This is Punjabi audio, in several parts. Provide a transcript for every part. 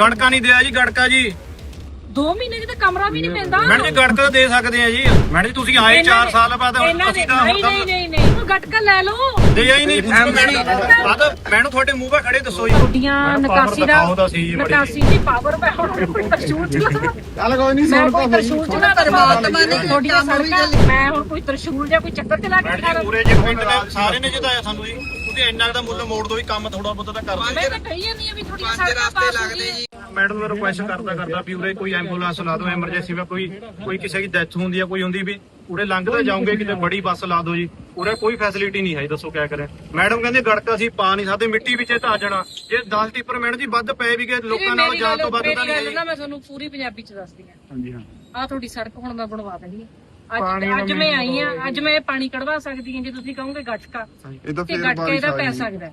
ਗੜਕਾ ਨਹੀਂ ਦਿਆ ਜੀ ਗੜਕਾ ਜੀ। 2 ਮਹੀਨੇ ਤਾਂ ਕਮਰਾ ਵੀ ਨਹੀਂ ਮਿਲਦਾ। ਮੈਡਮ ਜੀ ਗੜਕਾ ਤਾਂ ਦੇ ਸਕਦੇ ਆ ਜੀ। ਮੈਡਮ ਜੀ ਤੁਸੀਂ ਆਏ 4 ਸਾਲ ਬਾਅਦ ਹੁਣ ਇਹਨਾਂ ਦੇ ਅਸੀਂ ਤਾਂ ਨਹੀਂ ਨਹੀਂ ਨਹੀਂ ਨਹੀਂ ਉਹ ਗਟਕਾ ਲੈ ਲਓ। ਦੇ ਆਈ ਨਹੀਂ। ਬਾਦ ਮੈਨੂੰ ਤੁਹਾਡੇ ਮੂੰਹ 'ਤੇ ਖੜੇ ਦੱਸੋ ਜੀ। ਮੈਨੂੰ ਨਕਾਸੀ ਦਾ ਦਿਖਾਓ ਤਾਂ ਸਹੀ ਜੀ ਬੜੀ। ਨਕਾਸੀ ਦੀ ਪਾਵਰ ਮੈਂ ਹੁਣ ਕੋਈ ਤਰਸ਼ੂਲ ਚਲਾ ਚੱਲ ਕੋਈ ਨਹੀਂ ਮੈਂ ਕੋਈ ਤਰਸ਼ੂਲ ਚਲਾ ਪਰਮਾਤਮਾ ਨੇ ਤੁਹਾਡੀਆਂ ਸੜਕਾਂ ਮੈਂ ਹੁਣ ਕੋਈ ਤਰਸ਼ੂਲ ਜਾਂ ਕੋਈ ਚੱਕਰ ਚਲਾ ਕੇ ਮੈਡਮ ਖਾ ਜੀ ਪੂਰੇ ਜੇ ਪਿੰਡ ਨੇ ਸਾਰੇ ਨੇ ਜਿਤਾਇਆ ਸਾਨੂੰ ਜੀ। ਤੁਸੀਂ ਇੰਨਾ ਕੁ ਦਾ ਮੁੱਲ ਮੋੜ ਦੋ ਵੀ ਕੰਮ ਥੋੜਾ ਬਹੁਤਾ ਤਾਂ ਕਰ ਮੈਂ ਤਾਂ ਕਹੀ ਜਾਂਦੀ ਆ ਵੀ ਤੁਹਾਡੀਆਂ ਸੜਕਾਂ ਪਾਸ ਹੋ ਗਈਆਂ ਮੈਡਮ ਨੂੰ ਰਿਕੁਐਸਟ ਕਰਦਾ ਕਰਦਾ ਵੀ ਉਰੇ ਕੋਈ ਐਂਬੂਲੈਂਸ ਲਾ ਦਿਓ ਐਮਰਜੈਂਸੀ ਵਿੱਚ ਕੋਈ ਕੋਈ ਕਿਸੇ ਦੀ ਡੈਥ ਹੁੰਦੀ ਆ ਕੋਈ ਹੁੰਦੀ ਵੀ ਉਰੇ ਲੰਘਦੇ ਜਾਓਗੇ ਕਿਤੇ ਬੜੀ ਬੱਸ ਲਾ ਦਿਓ ਜੀ। ਉਰੇ ਕੋਈ ਫੈਸਿਲਿਟੀ ਨਹੀਂ ਹੈ ਦੱਸੋ ਕਿਆ ਕਰੇ। ਮੈਡਮ ਕਹਿੰਦੇ ਗੜਕਾ ਅਸੀਂ ਪਾ ਨਹੀਂ ਸਕਦੇ ਮਿੱਟੀ ਵਿੱਚ ਧਾ ਜਾਣਾ ਜੇ 10 ਟਿੱਪਰ ਮੈਡਮ ਜੀ ਵੱਧ ਪਏ ਵੀ ਗਏ ਲੋਕਾਂ ਨਾਲ ਜਾਣ ਤੋਂ ਵੱਧ ਤਾਂ ਨਹੀਂ ਗੱਲ ਹੈ ਨਾ ਮੈਂ ਤੁਹਾਨੂੰ ਪੂਰੀ ਪੰਜਾਬੀ ਚ ਦੱਸਦੀ ਆ ਹਾਂਜੀ ਹਾਂ। ਆ ਤੁਹਾਡੀ ਸੜਕ ਹੁਣ ਮੈਂ ਬਣਵਾ ਦੇਣੀ ਆ ਅੱਜ ਅੱਜ ਮੈਂ ਆਈ ਆ ਅੱਜ ਮੈਂ ਇਹ ਪਾਣੀ ਕਢਵਾ ਸਕਦੀ ਹਾਂ ਜੇ ਤੁਸੀਂ ਕਹੋਗੇ ਗੱਟਕਾ ਇਹ ਤਾਂ ਤੇ ਫੇਰ ਗੱਟਕੇ ਬਾਰਿਸ਼ ਦਾ ਆ ਪੈ ਸਕਦਾ ਹੈ।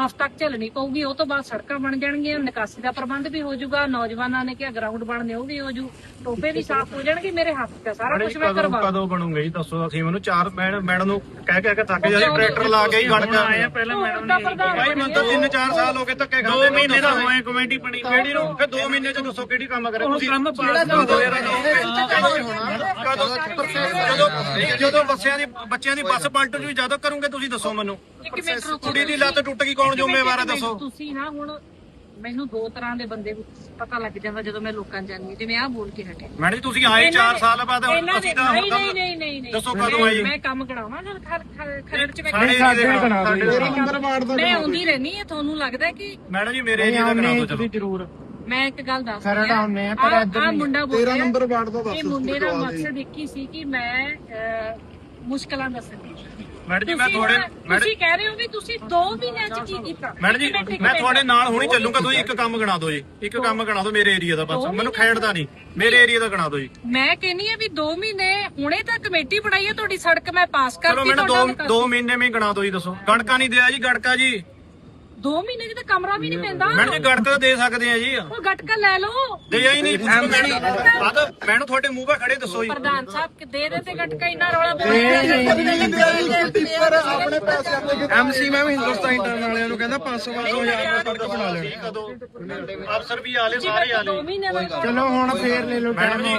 ਹਫ਼ਤਾ ਝੱਲਣੀ ਪਊਗੀ ਉਹ ਤੋਂ ਬਾਅਦ ਸੜਕਾਂ ਬਣ ਜਾਣਗੀਆਂ ਨਿਕਾਸੀ ਦਾ ਪ੍ਰਬੰਧ ਵੀ ਹੋ ਜਾਊਗਾ ਨੌਜਵਾਨਾਂ ਨੇ ਕਿਹਾ ਗਰਾਊਂਡ ਬਣਨੇ ਉਹ ਵੀ ਹੋ ਜੂ ਟੋਪੇ ਵੀ ਸਾਫ਼ ਹੋ ਜਾਣਗੇ ਮੇਰੇ ਹੱਥ ਤੇ ਸਾਰਾ ਕੁਝ ਮੈਂ ਕਰਵਾ ਕਦੋਂ ਬਣੂਗੇ ਜੀ ਦੱਸੋ ਅਸੀਂ ਮੈਨੂੰ ਚਾਰ ਮੈਡਮ ਮੈਡਮ ਨੂੰ ਕਹਿ ਕਹਿ ਕੇ ਥੱਕ ਜਾ ਟਰੈਕਟਰ ਲਾ ਕੇ ਹੀ ਗੜਕਾ ਆਏ ਆ ਪਹਿਲਾਂ ਮੈਡਮ ਨੇ ਭਾਈ ਮੈਨੂੰ ਤਾਂ 3-4 ਸਾਲ ਹੋ ਗਏ ਧੱਕੇ ਖਾਂਦੇ 2 ਮਹੀਨੇ ਦਾ ਹੋਏ ਕਮੇਟੀ ਬਣੀ। ਕਿਹੜੀ ਨੂੰ? ਫਿਰ 2 ਮਹੀਨੇ ਚ ਦੱਸੋ ਕਿਹੜੀ ਕੰਮ ਕਰੇ। ਤੁਸੀਂ ਕੰਮ ਜਦੋਂ ਜਦੋਂ ਬੱਸਿਆਂ ਦੀ ਬੱਚਿਆਂ ਦੀ ਬੱਸ ਪਲਟ ਜੂ ਜਦੋਂ ਕਰੋਗੇ ਤੁਸੀਂ ਦੱਸੋ ਮੈਨੂੰ। ਕੁੜੀ ਦੀ ਲੱਤ ਟੁੱਟ ਗਈ ਕੌਣ ਜ਼ਿੰਮੇਵਾਰ ਹੈ ਦੱਸੋ? ਤੁਸੀਂ ਨਾ ਹੁਣ ਮੈਨੂੰ ਦੋ ਤਰ੍ਹਾਂ ਦੇ ਬੰਦੇ ਪਤਾ ਲੱਗ ਜਾਂਦਾ ਜਦੋਂ ਮੈਂ ਲੋਕਾਂ ਹਾਂ, ਜਿਵੇਂ ਆਹ ਬੋਲ ਕੇ ਹਟੇ। ਮੈਡਮ ਜੀ ਤੁਸੀਂ ਆਏ 4 ਸਾਲ ਬਾਅਦ ਹੁਣ ਅਸੀਂ ਤਾਂ ਨਹੀਂ ਨਹੀਂ ਨਹੀਂ ਨਹੀਂ ਦੱਸੋ ਕਦੋਂ ਆਈ? ਮੈਂ ਕੰਮ ਕਰਾਵਾਂ ਜਦ ਖਰੜ ਚ ਮੈਂ ਸਾਡੇ ਨੰਬਰ ਵਾਰਡ ਦਾ ਮੈਂ ਆਉਂਦੀ ਰਹਿਣੀ ਹੈ ਤੁਹਾਨੂੰ ਲੱਗਦਾ ਕਿ ਮੈਡਮ ਜੀ ਮੇਰੇ ਏਰੀਆ ਦਾ ਕਰਾ ਚਲੋ। ਜ਼ਰੂਰ। ਮੈਂ ਇੱਕ ਗੱਲ ਦੱਸ ਖਰੜ ਆਉਂਦੇ ਆ, ਪਰ ਇੱਧਰ ਆ। ਮੁੰਡਾ ਬੋਲ ਨੰਬਰ ਵਾਰਡ ਦਾ ਦੱਸ ਇਹ ਮੁੰਡੇ ਦਾ। ਮਕਸਦ ਇੱਕ ਹੀ ਸੀ ਕਿ ਮੈਂ ਮੁਸ਼ਕਲਾਂ ਦੱਸਣੀ ਮੈਡਮ ਜੀ ਮੈਂ ਤੁਸੀਂ ਤੁਹਾਡੇ ਮੈਡਮ ਤੁਸੀਂ ਕਹਿ ਰਹੇ ਹੋ ਵੀ ਤੁਸੀਂ 2 ਮਹੀਨਿਆਂ ਚ ਕੀ ਕੀਤਾ? ਮੈਡਮ ਜੀ ਇੱਕ ਮਿੰਟ, ਇੱਕ ਮੈਂ ਮਿੰਟ। ਤੁਹਾਡੇ ਨਾਲ ਹੁਣੀ ਚੱਲੂਗਾ ਤੁਸੀਂ ਇੱਕ ਕੰਮ ਗਣਾ ਦਿਓ ਜੀ। ਇੱਕ ਕੰਮ ਗਣਾ ਦਿਓ ਮੇਰੇ ਏਰੀਆ ਦਾ ਬਸ। ਮੈਨੂੰ ਖੇਡਦਾ ਨਹੀਂ। ਮੇਰੇ ਏਰੀਆ ਦਾ ਗਣਾ ਦਿਓ ਜੀ। ਮੈਂ ਕਹਿੰਨੀ ਆ ਵੀ 2 ਮਹੀਨੇ ਹੁਣੇ ਤਾਂ ਕਮੇਟੀ ਬਣਾਈ ਹੈ ਤੁਹਾਡੀ ਸੜਕ ਮੈਂ ਪਾਸ ਚਲੋ ਕਰਤੀ ਮੈਨੂੰ ਤੁਹਾਡਾ ਦੋ ਦੋ ਮਹੀਨੇ ਵਿੱਚ ਗਣਾ ਦਿਓ ਜੀ ਦੱਸੋ। ਗੜਕਾ ਨਹੀਂ ਦਿਆ ਜੀ ਗੜਕਾ ਜੀ। 2 ਮਹੀਨੇ ਚ ਤਾਂ ਕਮਰਾ ਵੀ ਨਹੀਂ ਮਿਲਦਾ। ਮੈਡਮ ਜੀ ਗੜਕਾ ਤਾਂ ਦੇ ਸਕਦੇ ਆ ਜੀ। ਉਹ ਗਟਕਾ ਲੈ ਲਓ। ਦੇ ਆਈ ਨਹੀਂ। ਬਾਦ ਮੈਨੂੰ ਤੁਹਾਡੇ ਮੂੰਹ 'ਤੇ ਖੜੇ ਦੱਸੋ ਜੀ। ਪ੍ਰਧਾਨ ਸਾਹਿਬ ਕਿ ਦੇ ਦੇ ਤੇ ਗਟਕਾ ਇੰਨਾ ਰੌਲਾ ਆਪਣੇ ਪੈਸੇ ਆਪਣੇ ਐਮਸੀ ਮੈਂ ਵੀ ਹਿੰਦੁਸਤਾਨ ਇੰਟਰਨ ਵਾਲਿਆਂ ਨੂੰ ਕਹਿੰਦਾ 500 500 ਹਜ਼ਾਰ ਦਾ ਸੜਕ ਬਣਾ ਲੈਣ। ਕਦੋਂ ਅਫਸਰ ਵੀ ਆਲੇ ਸਾਰੇ ਆਲੇ। 2 ਮਹੀਨੇ ਦਾ ਚਲੋ ਹੁਣ ਫੇਰ ਲੈ ਲਓ ਮੈਡਮ ਜੀ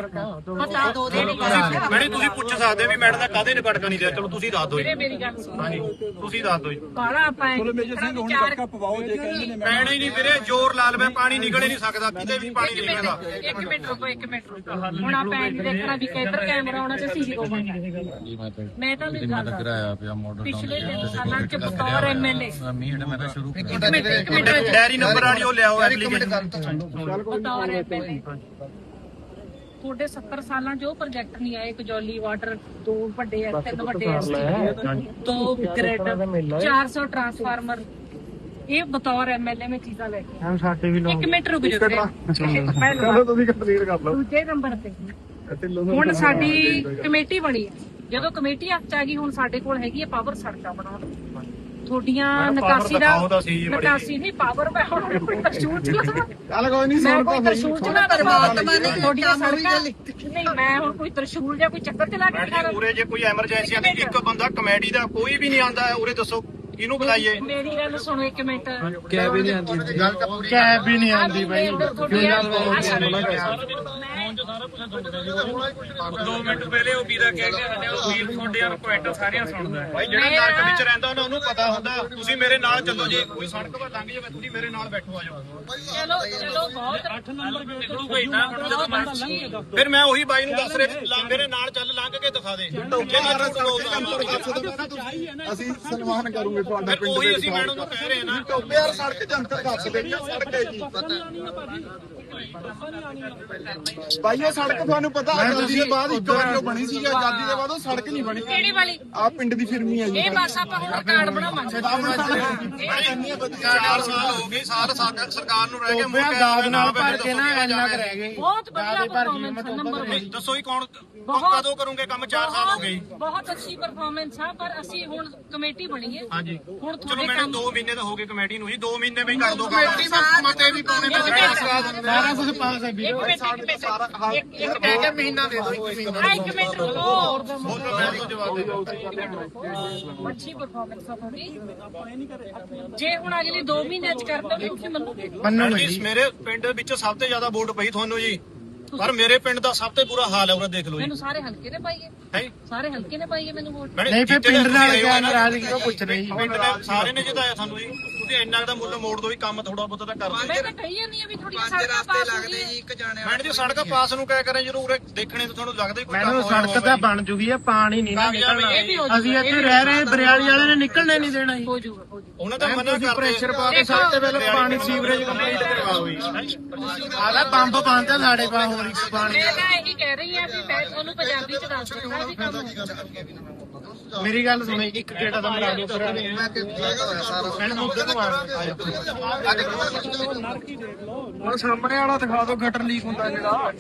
ਪਤਾ ਦੋ ਦੇ ਮੈਡਮ ਤੁਸੀਂ ਪੁੱਛ ਸਕਦੇ ਵੀ ਮੈਡਮ ਦਾ ਕਾਹਦੇ ਨੇ ਗੜਕਾ ਨਹੀਂ ਦਿਆ। ਚਲੋ ਤੁਸੀਂ ਦੱਸ ਦਿਓ ਜੀ। ਮੇਰੀ ਗੱਲ ਸੁਣ। ਹਾਂਜੀ ਤੁਸੀਂ ਦੱਸ ਦਿਓ ਜੀ। ਬਾਲਾ ਆਪਾਂ ਵਿਚਾਰ ਪਵਾਓ ਜੇ ਕਹਿੰਦੇ ਨੇ ਪੈਣਾ ਹੀ ਨਹੀਂ ਵੀਰੇ ਜ਼ੋਰ ਲਾ ਲਵੇ ਪਾਣੀ ਨਿਕਲ ਹੀ ਨਹੀਂ ਸਕਦਾ ਕਿਤੇ ਵੀ ਪਾਣੀ ਨਹੀਂ ਨਿਕਲਦਾ। ਇੱਕ ਮਿੰਟ ਰੁਕੋ ਇੱਕ ਮਿੰਟ ਰੁਕੋ। ਹੁਣ ਆਪਾਂ ਇਹ ਦੇਖਣਾ ਵੀ ਕਿੱਧਰ ਕੈਮਰਾ ਆਉਣਾ ਤੇ ਸੀਸੀ ਹੋਵਾਂਗਾ ਮੈਂ ਤਾਂ ਨਹੀਂ ਗੱਲ ਕਰਾਇਆ ਪਿਆ ਮਾਡਲ ਪਿਛਲੇ ਤਿੰਨ ਸਾਲਾਂ ਚ ਬਤੌਰ ਐਮਐਲਏ ਮੀਟ ਮੈਂ ਤਾਂ ਸ਼ੁਰੂ ਇੱਕ ਮਿੰਟ ਇੱਕ ਮਿੰਟ ਡੈਰੀ ਨੰਬਰ ਵਾਲੀ ਉਹ ਲਿਆਓ ਐਪਲੀਕੇਸ਼ਨ। ਬਤੌਰ ਐਮਐਲਏ ਤੁਹਾਡੇ 70 ਸਾਲਾਂ 'ਚ ਉਹ ਪ੍ਰੋਜੈਕਟ ਨਹੀਂ ਆਏ ਕਜੌਲੀ ਵਾਟਰ ਦੋ ਵੱਡੇ ਐ ਤਿੰਨ ਵੱਡੇ ਐ ਦੋ ਗ੍ਰਿਡ 400 ਟਰਾਂਸਫਾਰਮਰ ਇਹ ਬਤੌਰ ਐਮਐਲਏ ਮੈਂ ਚੀਜ਼ਾਂ ਲੈ ਕੇ ਹਮ ਸਾਡੇ ਵੀ ਇੱਕ ਮਿੰਟ ਰੁਕ ਜਾਓ ਚਲੋ ਪਹਿਲਾਂ ਤੁਸੀਂ ਕੰਪਲੀਟ ਕਰ ਲਓ। ਦੂਜੇ ਨੰਬਰ ਤੇ। ਹੁਣ ਸਾਡੀ ਕਮੇਟੀ ਬਣੀ ਹੈ। ਜਦੋਂ ਕਮੇਟੀ ਹੱਥ 'ਚ ਆ ਗਈ ਹੁਣ ਸਾਡੇ ਕੋਲ ਹੈਗੀ ਹੈ ਪਾਵਰ ਸੜਕਾਂ ਬਣਾਉਣ। ਤੁਹਾਡੀਆਂ ਮੈਡਮ, ਨਿਕਾਸੀ power ਦਾ ਦਿਖਾਓ ਤਾਂ ਸਹੀ ਜੀ ਬੜੀ। ਨਿਕਾਸੀ ਨਹੀਂ ਪਾਵਰ ਮੈਂ ਹੁਣ ਕੋਈ ਤਰਸ਼ੂਲ ਚਲਾ ਚੱਲ ਕੋਈ ਨਹੀਂ ਮੈਂ ਸੁਣ ਕੋਈ ਤਾਂ ਸਹੀ ਤਰਸ਼ੂਲ ਚਲਾ ਪਰਮਾਤਮਾ ਨੇ ਤੁਹਾਡੀਆਂ ਸੜਕਾਂ ਨਹੀਂ ਮੈਂ ਹੁਣ ਕੋਈ ਤਰਸ਼ੂਲ ਜਾਂ ਕੋਈ ਚੱਕਰ ਚਲਾ ਕੇ ਮੈਡਮ ਜੀ ਉਰੇ ਜੇ ਕੋਈ ਐਮਰਜੈਂਸੀ ਆਂਦੀ ਇੱਕ ਬੰਦਾ ਕਮੇਡੀ ਦਾ ਕੋਈ ਵੀ ਨਹੀਂ ਆਂਦਾ ਉਰੇ ਦੱਸੋ। ਕਿਹਨੂੰ ਬੁਲਾਈਏ? ਮੇਰੀ ਗੱਲ ਸੁਣੋ ਇੱਕ ਮਿੰਟ। ਕੈਬ ਹੀ ਨਹੀਂ ਆਉਂਦੀ ਕੈਬ ਵੀ ਨਹੀਂ ਆਉਂਦੀ ਬਾਈ। ਦੋ ਮਿੰਟ ਪਹਿਲੇ ਉਹ ਵੀਰਾ ਕਹਿ ਕੇ ਹਟਿਆ ਉਹ ਵੀਰ ਤੁਹਾਡੇ ਯਾਰ ਕੁਐਂਟ ਸਾਰੀਆਂ ਸੁਣਦਾ ਹੈ। ਭਾਈ ਜਿਹੜਾ ਨਰਕ ਵਿੱਚ ਰਹਿੰਦਾ ਉਹਨਾਂ ਨੂੰ ਪਤਾ ਹੁੰਦਾ ਤੁਸੀਂ ਮੇਰੇ ਨਾਲ ਚੱਲੋ ਜੇ। ਕੋਈ ਸੜਕ 'ਤੇ ਲੰਘ ਜਾਵੇ ਤੁਸੀਂ ਮੇਰੇ ਨਾਲ ਬੈਠੋ ਆ ਜਾਓ। ਚਲੋ ਚਲੋ ਬਹੁਤ 8 ਨੰਬਰ ਨਿਕਲੂਗਾ ਇੰਨਾ ਫਿਰ ਮੈਂ ਉਹੀ ਬਾਈ ਨੂੰ ਦੱਸ ਰਿਹਾ ਮੇਰੇ ਨਾਲ ਚੱਲ ਲੰਘ ਕੇ ਦਿਖਾ ਦੇ। ਜੇ ਮੈਂ ਝੂਠ ਬੋਲਦਾ ਅਸੀਂ ਸਨਮਾਨ ਕਰੂਗੇ ਤੁਹਾਡਾ ਪਿੰਡ ਉਹੀ ਦੇ ਅਸੀਂ ਮੈਡਮ ਨੂੰ ਕਹਿ ਰਹੇ ਹਾਂ ਨਾ। ਟੋਬੇ ਯਾਰ ਸੜਕ ਜਨਤਕ ਦੱਸ ਦੇ ਸੜਕ ਹੈ ਜੀ। ਭਾਈ ਉਹ ਸੜਕ ਤੁਹਾਨੂੰ ਪਤਾ ਆਜ਼ਾਦੀ ਦੇ ਬਾਅਦ ਇੱਕ ਵਾਰ ਜੋ ਬਣੀ ਸੀ ਆਜ਼ਾਦੀ ਦੇ ਬਾਅਦ ਉਹ ਸੜਕ ਨਹੀਂ ਬਣੀ। ਕਿਹੜੀ ਵਾਲੀ? ਆ ਪਿੰਡ ਦੀ ਫਿਰਮੀ ਹੈ ਜੀ। ਇਹ ਬਸ ਆਪਾਂ ਹੁਣ ਕਾਰਡ ਬਣਾਵਾਂਗੇ। ਚਾਰ ਸਾਲ ਹੋ ਗਏ ਸਾਲ ਸਾਡਾ ਸਰਕਾਰ ਨੂੰ ਰਹਿ ਗਏ ਟੋਬਿਆਂ ਦਾਦ ਨਾਲ ਭਰ ਕੇ ਨਾ ਇੰਨਾ ਕੁ ਰਹਿ ਗਏ। ਬਹੁਤ ਵਧੀਆ ਪਰਫਾਰਮੈਂਸ ਨੰਬਰ ਨਹੀਂ, ਦੱਸੋ ਹੀ ਕੌਣ ਕਦੋਂ ਕਰੋਗੇ ਕੰਮ? 4 ਸਾਲ ਹੋ ਗਏ। ਬਹੁਤ ਅੱਛੀ ਪਰਫਾਰਮੈਂਸ ਆ ਪਰ ਅਸੀਂ ਹੁਣ ਕਮੇਟੀ ਬਣੀ ਹੈ। ਹਾਂਜੀ। ਹੁਣ ਚਲੋ ਤੁਹਾਡੇ ਮੈਨੂੰ ਕੰਮ 2 ਮਹੀਨੇ ਤਾਂ ਹੋ ਗਏ ਕਮੇਟੀ ਨੂੰ ਜੀ। 2 ਮਹੀਨੇ ਵਿੱਚ ਕਰ ਦੋ ਕਮੇਟੀ ਵਿੱਚ ਮਤੇ ਵੀ ਪਾਉਣੇ ਪੈਂਦੇ ਸਾਰਾ ਕੁਝ ਪਾਸ ਹੈ ਵੀਰੇ ਇੱਕ ਮਿੰਟ ਇੱਕ ਮਿੰਟ। ਇੱਕ ਇੱਕ ਕਹਿ ਕੇ ਮਹੀਨਾ ਦੇ ਦੋ ਇੱਕ ਮਹੀਨਾ ਇੱਕ ਮਿੰਟ ਰੁਕੋ। ਅੱਛੀ ਪਰਫਾਰਮੈਂਸ ਆ ਤੁਹਾਡੀ। ਜੇ ਹੁਣ ਅਗਲੇ 2 ਮਹੀਨਿਆਂ ਚ ਕਰਤਾ ਤਾਂ ਤੁਸੀਂ ਮੰਨੋਗੇ। ਮੈਡਮ ਜੀ ਮੇਰੇ ਪਿੰਡ ਵਿੱਚ ਸਭ ਤੋਂ ਜ਼ਿਆਦਾ ਵੋਟ ਪਈ ਤੁਹਾਨੂੰ ਜੀ। ਪਰ ਮੇਰੇ ਪਿੰਡ ਦਾ ਸਭ ਤੋਂ ਬੁਰਾ ਹਾਲ ਹੈ ਉਹਦਾ ਦੇਖ ਲਓ ਜੀ। ਮੈਨੂੰ ਸਾਰੇ ਹਲਕੇ ਨੇ ਪਾਈਏ। ਹੈ? ਸਾਰੇ ਹਲਕੇ ਨੇ ਪਾਈਏ ਮੈਨੂੰ ਵੋਟ? ਨਹੀਂ ਫਿਰ ਪਿੰਡ ਨਾਲ ਕਿਆ ਨਾਰਾਜ਼ਗੀ ਉਹ ਪੁੱਛ ਰਹੀ ਪਿੰਡ ਨੇ ਸਾਰੇ ਨੇ ਜਿਤਾਇਆ ਸਾਨੂੰ ਜੀ। ਤੁਸੀਂ ਇੰਨਾ ਦਾ ਮੁੱਲ ਮੋੜ ਦੋ ਵੀ ਕੰਮ ਥੋੜਾ ਬਹੁਤਾ ਤਾਂ ਕਰ ਮੈਂ ਤਾਂ ਕਹੀ ਜਾਂਦੀ ਆ ਵੀ ਥੋੜੀ ਸੜਕਾਂ ਪਾਸ ਹੋ। ਗਈ ਇੱਕ ਜਾਣੇ ਮੈਡਮ ਜੀ ਸੜਕ ਪਾਸ ਨੂੰ ਕਿਆ ਕਰੇ ਜਦੋਂ ਉਰੇ ਦੇਖਣੇ ਤੋਂ ਤੁਹਾਨੂੰ ਲੱਗਦਾ ਹੀ ਕੋਈ ਕੰਮ ਮੈਨੂੰ ਸੜਕ ਤਾਂ ਜੀ। ਬਣ ਜੂਗੀ ਆ ਪਾਣੀ ਨਹੀਂ ਨਾ ਨਿਕਲਣਾ। ਹੋ ਅਸੀਂ ਇੱਥੇ ਰਹਿ ਰਹੇ ਬਰਿਆਲੀ ਵਾਲੇ ਨੇ ਨਿਕਲਣੇ ਨਹੀਂ ਦੇਣਾ ਜੀ। ਹੋ ਜੂਗਾ ਹੋ ਜੂਗਾ। ਉਹਨਾਂ ਦਾ ਮਨਾ ਕਰਦੇ ਪ੍ਰੈਸ਼ਰ ਪਾ ਕੇ ਸਭ ਤੋਂ ਪਹਿਲਾਂ ਪਾਣੀ ਸੀਵਰੇਜ ਕੰਪਲੀਟ ਕਰਵਾਓ ਜੀ। ਆਦਾ ਪੰਪ ਆ ਸਾਡੇ ਪਾ ਹੋਰ ਇੱਕ ਪਾਣੀ। ਮੈਂ ਤਾਂ ਇਹੀ ਕਹਿ ਰਹੀ ਆ ਵੀ ਮੈਂ ਤੁਹਾਨੂੰ ਪੰਜਾਬੀ ਚ ਦੱਸ ਦਿੰਦਾ ਵੀ ਕੰਮ ਹੋਊਗਾ ਮੇਰੀ ਗੱਲ ਸੁਣੋ ਇੱਕ ਗੇੜਾ ਦਾ ਮਰਾ ਦਿਓ ਮੈਡਮ ਉਧਰ ਨੂੰ ਆ ਹੁਣ ਸਾਹਮਣੇ ਵਾਲਾ ਦਿਖਾ ਦਿਓ ਗਟਰ ਲੀਕ ਹੁੰਦਾ ਜਿਹੜਾ।